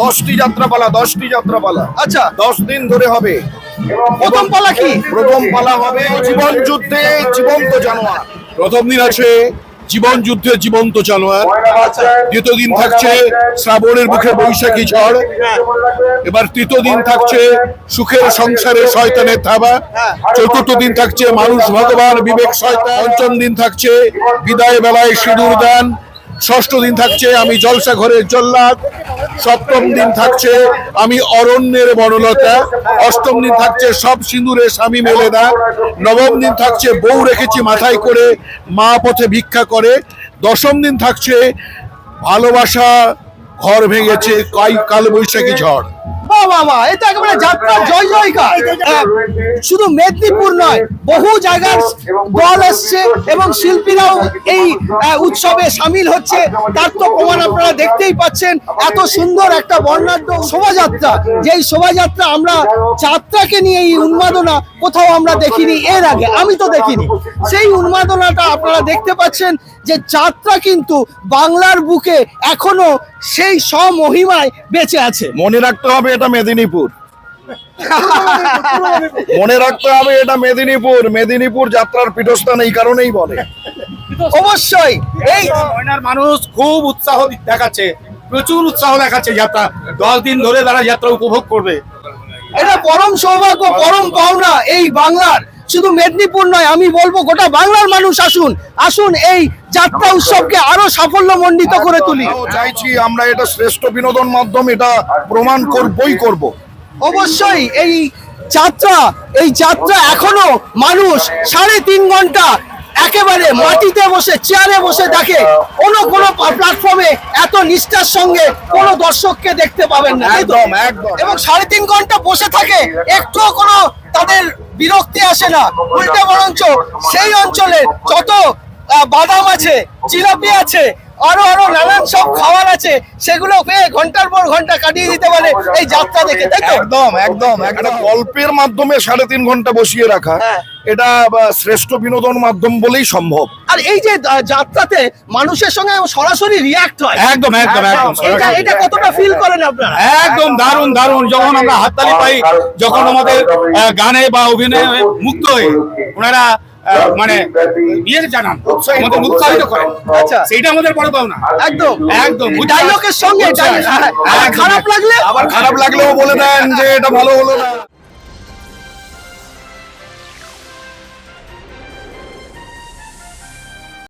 দশটি যাত্রাপালা দশটি যাত্রাপালা। আচ্ছা দশ দিন ধরে হবে। প্রথম পালা কি? প্রথম পালা হবে জীবন যুদ্ধে জীবন্ত জানোয়ার। প্রথম দিন আছে জীবন যুদ্ধে জীবন্ত জানোয়ার। দ্বিতীয় দিন থাকছে শ্রাবণের মুখে বৈশাখী ঝড়। এবার তৃতীয় দিন থাকছে সুখের সংসারে শয়তানের থাবা চতুর্থ দিন থাকছে মানুষ ভগবান বিবেক শয়তান। পঞ্চম দিন থাকছে বিদায় বেলায় সিঁদুর দান। ষষ্ঠ দিন থাকছে আমি জলসা ঘরের জল্লাদ। সপ্তম দিন থাকছে, আমি অরণ্যের বনলতা। অষ্টম দিন থাকছে, সব সিঁদুরে স্বামী মেলে না। নবম দিন থাকছে, বউ রেখেছি মাথায় করে মা পথে ভিক্ষা করে। দশম দিন থাকছে, ভালোবাসা ঘর ভেঙেছে কাই কাল বৈশাখী ঝড়। বাহ এটা একেবারে যাত্রা জয় জয়কার শুধু মেদিনীপুর নয়, বহু জায়গার দল আসছে এবং শিল্পীরাও এই উৎসবে সামিল হচ্ছে। তার তো প্রমাণ আপনারা দেখতেই পাচ্ছেন, এত সুন্দর একটা বর্ণাঢ্য শোভাযাত্রা। যেই শোভাযাত্রা আমরা যাত্রাকে নিয়ে এই উন্মাদনা কোথাও আমরা দেখিনি, এর আগে, আমি তো দেখিনি। সেই উন্মাদনাটা আপনারা দেখতে পাচ্ছেন যে যাত্রা কিন্তু বাংলার বুকে এখনও সেই স্বমহিমায় বেঁচে আছে। মনে রাখতে হবে এটা মেদিনীপুর। মনে রাখতে হবে এটা মেদিনীপুর। মেদিনীপুর যাত্রার পীঠস্থান এই কারণেই বলে। অবশ্যই এই ময়নার মানুষ খুব উৎসাহ দেখাচ্ছে প্রচুর উৎসাহ দেখাচ্ছে যাত্রা। দশ দিন ধরে তারা যাত্রা উপভোগ করবে। এটা পরম সৌভাগ্য পরম পাওনা এই বাংলার। শুধু মেদিনীপুর নয় আমি বলব গোটা বাংলার মানুষ আসুন আসুন এই যাত্রা উৎসবকে আরও সাফল্য মণ্ডিত করে তুলি। চাইছি আমরা এটা শ্রেষ্ঠ বিনোদন মাধ্যম এটা প্রমাণ করবই করব। অবশ্যই এই যাত্রা এই যাত্রা এখনও মানুষ সাড়ে তিন ঘণ্টা একেবারে মাটিতে বসে চেয়ারে বসে দেখে। কোনো কোনো প্ল্যাটফর্মে এত নিষ্ঠার সঙ্গে কোনো দর্শককে দেখতে পাবেন না একদম, একদম। এবং সাড়ে তিন ঘণ্টা বসে থাকে একটু কোনো তাদের বিরক্তি আসে না উল্টে বরঞ্চ সেই অঞ্চলে যত বাদাম আছে জিলাপি আছে আরও আরও নানান সব খাবার আছে। সেগুলো পেয়ে ঘণ্টার পর ঘণ্টা কাটিয়ে দিতে পারে এই যাত্রা দেখে তাই তো? একদম একদম একটা গল্পের মাধ্যমে সাড়ে তিন ঘণ্টা বসিয়ে রাখা হ্যাঁ। এটা শ্রেষ্ঠ বিনোদন মাধ্যম বলেই সম্ভব। আর এই যে যাত্রাতে মানুষের সঙ্গে সরাসরি রিয়াক্ট হয়। একদম একদম একদম এটা এটা কতটা ফিল করেন আপনারা? একদম দারুণ দারুণ। যখন আমরা হাততালি পাই যখন আমাদের গানে বা অভিনয়ে মুক্ত হয়ে ওনারা মানে ইয়ে জানান আমাদের উৎসাহিত করেন আচ্ছা। সেইটা আমাদের বড় পাওনা। একদম। একদম। ডায়লগের সঙ্গে একদম। খারাপ লাগলে আবার খারাপ লাগলেও বলে দেন যে এটা ভালো হলো না।